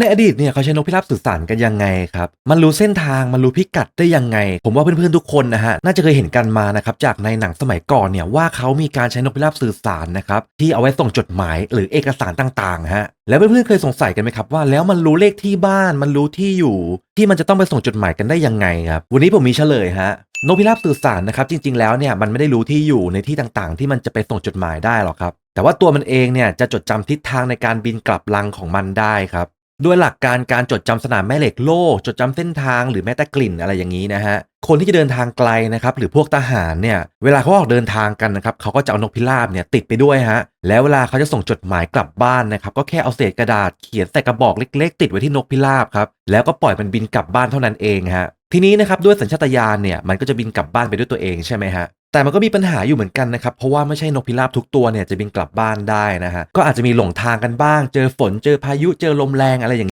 ในอดีตเนี่ยเขาใช้นกพิราบสื่อสารกันยังไงครับ มันรู้เส้นทาง มันรู้พิกัดได้ยังไง ผมว่าเพื่อนๆทุกคนนะฮะ น่าจะเคยเห็นกันมานะครับ จากในหนังสมัยก่อนเนี่ยว่าเขามีการใช้นกพิราบสื่อสารนะครับ ที่เอาไว้ส่งจดหมายหรือเอกสารต่างๆฮะ แล้วเพื่อนๆเคยสงสัยกันไหมครับว่าแล้วมันรู้เลขที่บ้าน มันรู้ที่อยู่ ที่มันจะต้องไปส่งจดหมายกันได้ยังไงครับ วันนี้ผมมีเฉลยฮะนกพิราบสื่อสารนะครับจริงๆแล้วเนี่ยมันไม่ได้รู้ที่อยู่ในที่ต่างๆ ที่มันจะไปส่งจดหมายได้หรอกครับแต่ว่าตัวมันเองเนี่ยจะจดจำทิศทางในการบินกลับรังของมันได้ครับ ด้วยหลักการการจดจำสนามแม่เหล็กโลกจดจำเส้นทางหรือแม้แต่กลิ่นอะไรอย่างนี้นะฮะคนที่จะเดินทางไกลนะครับหรือพวกทหารเนี่ยเวลาเขาออกเดินทางกันนะครับเขาก็จะเอานกพิราบเนี่ยติดไปด้วยฮะแล้วเวลาเขาจะส่งจดหมายกลับบ้านนะครับก็แค่เอาเศษกระดาษเขียนใส่กระบอกเล็ก ๆ ติดไว้ที่นกพิราบครับแล้วก็ปล่อยมันบินกลับบ้านเท่านั้นเองฮะทีนี้นะครับด้วยสัญชาตญาณเนี่ยมันก็จะบินกลับบ้านไปด้วยตัวเองใช่ไหมฮะ แต่มันก็มีปัญหาอยู่เหมือนกันนะครับ เพราะว่าไม่ใช่นกพิราบทุกตัวเนี่ยจะบินกลับบ้านได้นะฮะ ก็อาจจะมีหลงทางกันบ้าง เจอฝน เจอพายุ เจอลมแรงอะไรอย่าง